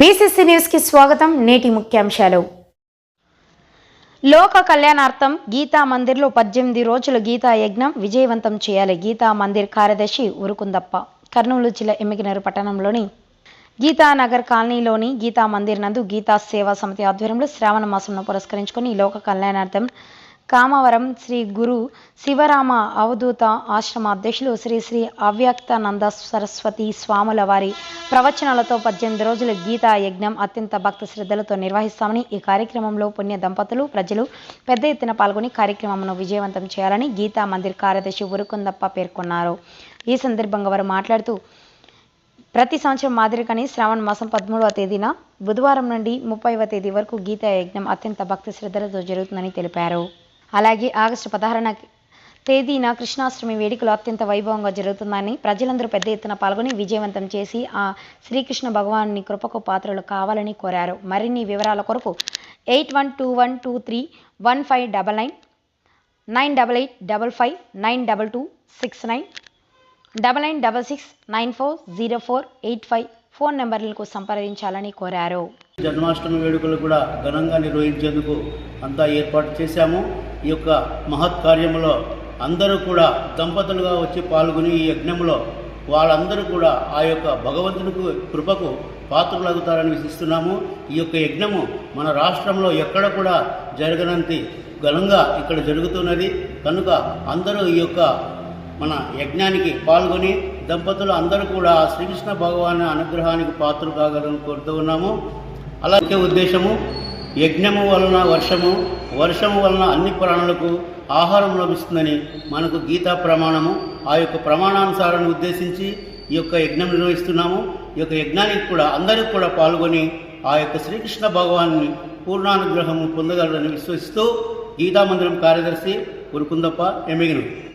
BCC న్యూస్కి స్వాగతం నేటి ముఖ్యాంశాలు. లోక కళ్యాణార్థం గీతా మందిర్లో పద్దెనిమిది రోజుల గీతా యజ్ఞం విజయవంతం చేయాలి. గీతా మందిర్ కార్యదర్శి ఉరుకుందప్ప కర్నూలు జిల్లా ఎమ్మికినరు పట్టణంలోని గీతానగర్ కాలనీలోని గీతా మందిర్ నందు గీతా సేవా సమితి ఆధ్వర్యంలో శ్రావణ మాసంను పురస్కరించుకొని లోక కళ్యాణార్థం కామవరం శ్రీ గురు శివరామ అవధూత ఆశ్రమ అధ్యక్షులు శ్రీ శ్రీ అవ్యక్తానంద సరస్వతి స్వాముల వారి ప్రవచనాలతో పద్దెనిమిది రోజుల గీతా యజ్ఞం అత్యంత భక్తి శ్రద్ధలతో నిర్వహిస్తామని ఈ కార్యక్రమంలో పుణ్య దంపతులు ప్రజలు పెద్ద ఎత్తున పాల్గొని కార్యక్రమంను విజయవంతం చేయాలని గీతా మందిర్ కార్యదర్శి ఉరుకుందప్ప పేర్కొన్నారు. ఈ సందర్భంగా వారు మాట్లాడుతూ ప్రతి సంవత్సరం మాదిరిగానే శ్రావణ మాసం పదమూడవ తేదీన బుధవారం నుండి ముప్పైవ తేదీ వరకు గీతా యజ్ఞం అత్యంత భక్తి శ్రద్ధలతో జరుగుతుందని తెలిపారు. అలాగే ఆగస్టు పదహారున తేదీన కృష్ణాష్టమి వేడుకలు అత్యంత వైభవంగా జరుగుతుందని ప్రజలందరూ పెద్ద ఎత్తున పాల్గొని విజయవంతం చేసి ఆ శ్రీకృష్ణ భగవాన్ని కృపకు పాత్రలు కావాలని కోరారు. మరిన్ని వివరాల కొరకు eight one two one two three one five double nine nine double eight double five nine double two six nine double nine double six nine four zero four eight five phone నెంబర్లకు సంప్రదించాలని కోరారు. జన్మాష్టమి వేడుకలు కూడా ఘనంగా నిర్వహించేందుకు అంతా ఏర్పాటు చేశాము. ఈ యొక్క మహత్ కార్యములో అందరూ కూడా దంపతులుగా వచ్చి పాల్గొని ఈ యజ్ఞంలో వాళ్ళందరూ కూడా ఆ యొక్క భగవంతునికి కృపకు పాత్రలగుతారని విశిస్తున్నాము. ఈ యొక్క యజ్ఞము మన రాష్ట్రంలో ఎక్కడ కూడా జరగనంతి ఘనంగా ఇక్కడ జరుగుతున్నది. కనుక అందరూ ఈ యొక్క మన యజ్ఞానికి పాల్గొని దంపతులు అందరూ కూడా ఆ శ్రీకృష్ణ భగవాన్ అనుగ్రహానికి పాత్రలు కాగలని కోరుతూ ఉన్నాము. అలాగే ఉద్దేశము యజ్ఞము వలన వర్షము వర్షము వలన అన్ని ప్రాణులకు ఆహారం లభిస్తుందని మనకు గీతా ప్రమాణము. ఆ యొక్క ప్రమాణానుసారాన్ని ఉద్దేశించి ఈ యొక్క యజ్ఞం నిర్వహిస్తున్నాము. ఈ యొక్క యజ్ఞానికి కూడా అందరికి కూడా పాల్గొని ఆ యొక్క శ్రీకృష్ణ భగవాన్ని పూర్ణానుగ్రహము పొందగలరని విశ్వసిస్తూ గీతా మందిరం కార్యదర్శి ఉరుకుందప్ప ఎమ్మిగిను